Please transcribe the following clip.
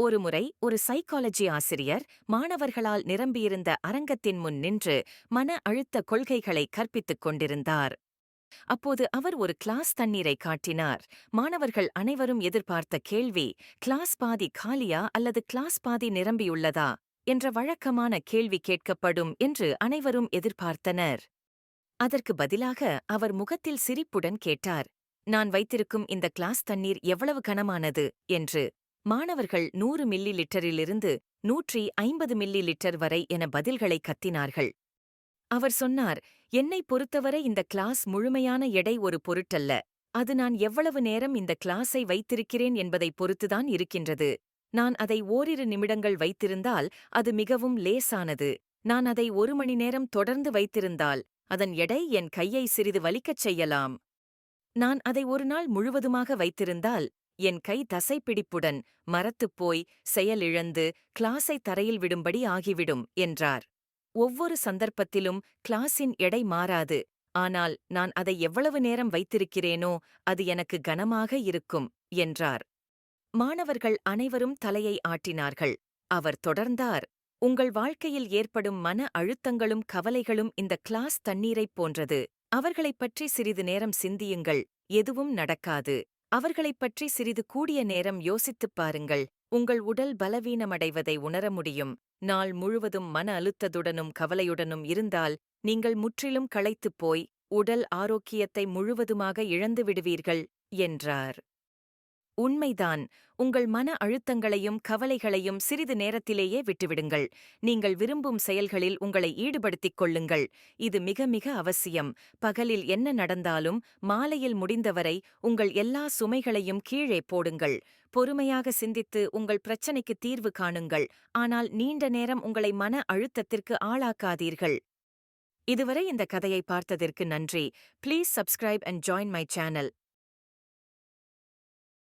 ஒருமுறை ஒரு சைக்காலஜி ஆசிரியர் மாணவர்களால் நிரம்பியிருந்த அரங்கத்தின் முன் நின்று மன அழுத்த கொள்கைகளை கற்பித்துக் கொண்டிருந்தார். அப்போது அவர் ஒரு கிளாஸ் தண்ணீரை காட்டினார். மாணவர்கள் அனைவரும் எதிர்பார்த்த கேள்வி கிளாஸ் பாதி காலியா அல்லது கிளாஸ் பாதி நிரம்பியுள்ளதா? என்ற வழக்கமான கேள்வி கேட்கப்படும் என்று அனைவரும் எதிர்பார்த்தனர். அதற்கு பதிலாக அவர் முகத்தில் சிரிப்புடன் கேட்டார் நான் வைத்திருக்கும் இந்த கிளாஸ் தண்ணீர் எவ்வளவு கனமானது? என்று. மாணவர்கள் நூறு மில்லி லிட்டரிலிருந்து நூற்றி ஐம்பது மில்லி லிட்டர் வரை என பதில்களை கத்தினார்கள். அவர் சொன்னார் என்னை பொறுத்தவரை இந்த கிளாஸ் முழுமையான எடை ஒரு பொருட்டல்ல. அது நான் எவ்வளவு நேரம் இந்த கிளாஸை வைத்திருக்கிறேன் என்பதைப் பொறுத்துதான் இருக்கின்றது. நான் அதை ஓரிரு நிமிடங்கள் வைத்திருந்தால் அது மிகவும் லேசானது. நான் அதை ஒரு மணி நேரம் தொடர்ந்து வைத்திருந்தால் அதன் எடை என் கையை சிறிது வலிக்கச் செய்யலாம். நான் அதை ஒரு நாள் முழுவதுமாக வைத்திருந்தால் என் கை தசைப்பிடிப்புடன் மரத்துப்போய் செயலிழந்து கிளாஸை தரையில் விடும்படி ஆகிவிடும் என்றார். ஒவ்வொரு சந்தர்ப்பத்திலும் கிளாஸின் எடை மாறாது. ஆனால் நான் அதை எவ்வளவு நேரம் வைத்திருக்கிறேனோ அது எனக்கு கனமாக இருக்கும் என்றார். மாணவர்கள் அனைவரும் தலையை ஆட்டினார்கள். அவர் தொடர்ந்தார். உங்கள் வாழ்க்கையில் ஏற்படும் மன அழுத்தங்களும் கவலைகளும் இந்த கிளாஸ் தண்ணீரைப் போன்றது. அவர்களைப் பற்றி சிறிது நேரம் சிந்தியுங்கள். எதுவும் நடக்காது. அவர்களைப் பற்றி சிறிது கூடிய நேரம் யோசித்துப் பாருங்கள். உங்கள் உடல் பலவீனமடைவதை உணர முடியும். நாள் முழுவதும் மன அழுத்தத்துடனும் கவலையுடனும் இருந்தால் நீங்கள் முற்றிலும் களைத்துப் போய் உடல் ஆரோக்கியத்தை முழுவதுமாக இழந்து விடுவீர்கள் என்றார். உண்மைதான். உங்கள் மன அழுத்தங்களையும் கவலைகளையும் சிறிது நேரத்திலேயே விட்டுவிடுங்கள். நீங்கள் விரும்பும் செயல்களில் உங்களை ஈடுபடுத்திக் கொள்ளுங்கள். இது மிக மிக அவசியம். பகலில் என்ன நடந்தாலும் மாலையில் முடிந்தவரை உங்கள் எல்லா சுமைகளையும் கீழே போடுங்கள். பொறுமையாக சிந்தித்து உங்கள் பிரச்சனைக்கு தீர்வு காணுங்கள். ஆனால் நீண்ட நேரம் உங்களை மன அழுத்தத்திற்கு ஆளாக்காதீர்கள். இதுவரை இந்த கதையை பார்த்ததற்கு நன்றி. Please subscribe and join my channel